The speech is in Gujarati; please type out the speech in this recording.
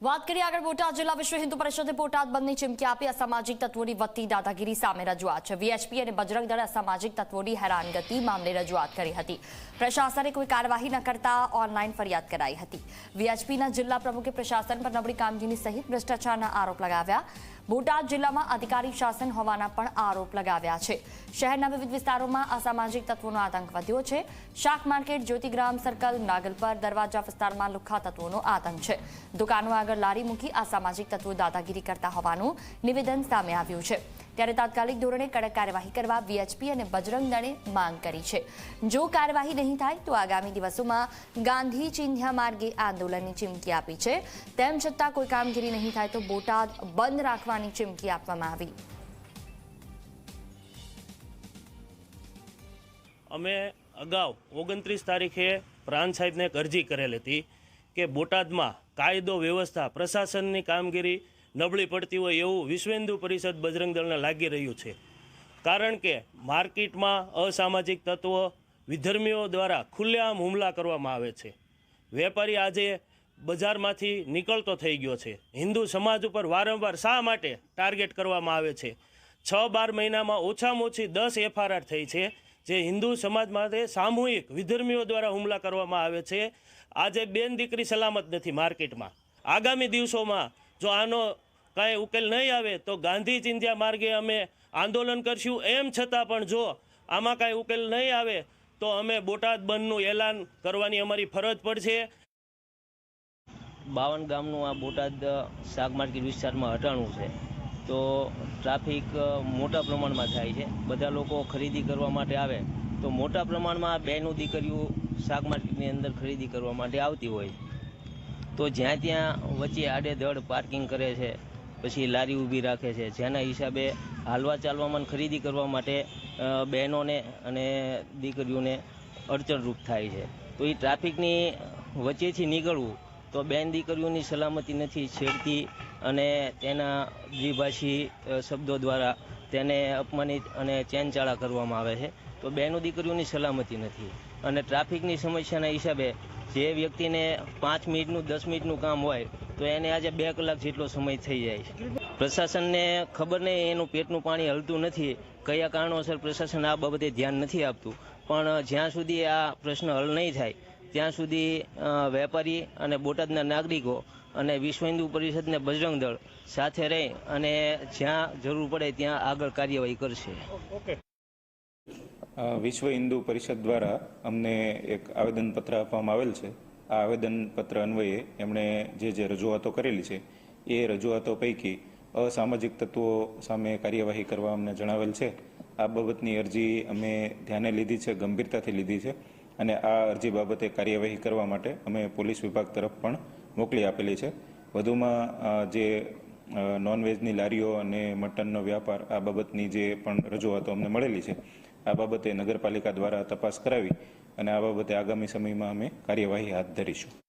વાત કરીએ આગળ બોટાદ જિલ્લા વિશ્વ હિન્દુ પરિષદે બોટાદ બંધની ચીમકી આપી અસામાજિક તત્વોની વધતી દાદાગીરી સામે રજૂઆત છે. વીએચપી અને બજરંગ દળે અસામાજિક તત્વોની હેરાનગતિ મામલે રજૂઆત કરી હતી. પ્રશાસને કોઈ કાર્યવાહી ન કરતા ઓનલાઈન ફરિયાદ કરાઈ હતી. વીએચપીના જિલ્લા પ્રમુખે પ્રશાસન પર નબળી કામગીરી સહિત ભ્રષ્ટાચારના આરોપ લગાવ્યા. બોટાદ જિલ્લામાં અધિકારી શાસન હોવાના પણ આરોપ લગાવ્યા છે. શહેરના વિવિધ વિસ્તારોમાં અસામાજિક તત્વોનો આતંક વધ્યો છે. શાક માર્કેટ, જ્યોતિગ્રામ, સર્કલ, નાગલપર, દરવાજા વિસ્તારમાં લુખ્ખા તત્વોનો આતંક છે. દુકાનો આગળ લારી મૂકી અસામાજિક તત્વો દાદાગીરી કરતા હોવાનું નિવેદન સામે આવ્યું છે. ત્યારે તાત્કાલિક ધોરણે કડક કાર્યવાહી કરવા વીએચપી અને બજરંગ દળે માંગ કરી છે. જો કાર્યવાહી નહીં થાય તો આગામી દિવસોમાં ગાંધી ચિંધ્યા માર્ગે આંદોલનની ચીમકી આપી છે. તેમ છતાં કોઈ કામગીરી નહીં થાય તો બોટાદ બંધ રાખવાની ચીમકી આપવામાં આવી. અમે અગાઉ ઓગણત્રીસ તારીખે પ્રાંત સાહેબને એક અરજી કરેલ હતી. કે બોટાદમાં કાયદો વ્યવસ્થા, પ્રશાસનની કામગીરી નબળી પડતી હોય એવું વિશ્વ હિન્દુ પરિષદ બજરંગ દળને લાગી રહ્યું છે. કારણ કે માર્કેટમાં અસામાજિક તત્વો વિધર્મીઓ દ્વારા ખુલ્લેઆમ હુમલા કરવામાં આવે છે. વેપારી આજે બજારમાંથી નીકળતો થઈ ગયો છે. હિન્દુ સમાજ ઉપર વારંવાર શા માટે ટાર્ગેટ કરવામાં આવે છે? છ બાર મહિનામાં ઓછામાં ઓછી દસ એફઆરઆર થઈ છે. જે હિન્દુ સમાજ માટે સામૂહિક વિધર્મીઓ દ્વારા હુમલા કરવામાં આવે છે. આજે બેન દીકરી સલામત નથી માર્કેટમાં. આગામી દિવસોમાં જો આનો કાંઈ ઉકેલ નહીં આવે તો ગાંધી ચિંધ્યા માર્ગે અમે આંદોલન કરશું. એમ છતાં પણ જો આમાં કાંઈ ઉકેલ નહીં આવે તો અમે બોટાદ બંધનું એલાન કરવાની અમારી ફરજ પડશે. બાવન ગામનું આ બોટાદ શાક માર્કેટ વિસ્તારમાં હટાણું છે. તો ટ્રાફિક મોટા પ્રમાણમાં થાય છે. બધા લોકો ખરીદી કરવા માટે આવે તો મોટા પ્રમાણમાં બહેનો દીકરીઓ શાક માર્કેટની અંદર ખરીદી કરવા માટે આવતી હોય. તો જ્યાં ત્યાં વચ્ચે આડેધડ પાર્કિંગ કરે છે, પછી લારી ઊભી રાખે છે, જેના હિસાબે હાલવા ચાલવામાં ખરીદી કરવા માટે બહેનોને અને દીકરીઓને અડચણરૂપ થાય છે. તો એ ટ્રાફિકની વચ્ચેથી નીકળવું તો બેન દીકરીઓની સલામતી નથી, છેડતી અને તેના દ્વિભાષી શબ્દો દ્વારા તેને અપમાનિત અને ચેનચાળા કરવામાં આવે છે. તો બહેનો દીકરીઓની સલામતી નથી. અને ટ્રાફિકની સમસ્યાના હિસાબે જે વ્યક્તિને પાંચ મિનિટનું, દસ મિનિટનું કામ હોય, તો એને આજે બે કલાક જેટલો સમય થઈ જાય છે. પ્રશાસનને ખબર નહીં, એનું પેટનું પાણી હલતું નથી. કયા કારણોસર પ્રશાસન આ બાબતે ધ્યાન નથી આપતું? પણ જ્યાં સુધી આ પ્રશ્ન હલ નહીં થાય, ત્યાં સુધી વેપારી અને બોટાદના નાગરિકો અને વિશ્વ હિન્દુ પરિષદને બજરંગ દળ સાથે રહી અને જ્યાં જરૂર પડે ત્યાં આગળ કાર્યવાહી કરશે. વિશ્વ હિન્દુ પરિષદ દ્વારા અમને એક આવેદનપત્ર આપવામાં આવેલ છે. આ આવેદનપત્ર અન્વયે એમણે જે જે રજૂઆતો કરેલી છે એ રજૂઆતો પૈકી અસામાજિક તત્વો સામે કાર્યવાહી કરવા અમને જણાવેલ છે. આ બાબતની અરજી અમે ધ્યાને લીધી છે ગંભીરતાથી લીધી છે અને આ અરજી બાબતે કાર્યવાહી કરવા માટે અમે પોલીસ વિભાગ તરફ પણ મોકલી આપેલી છે. વધુમાં જે નોનવેજની લારીઓ અને મટનનો વ્યાપાર, આ બાબતની જે પણ રજૂઆતો અમને મળેલી છે, આ બાબતે નગરપાલિકા દ્વારા તપાસ કરાવી અને આ બાબતે આગામી સમયમાં અમે કાર્યવાહી હાથ ધરીશું.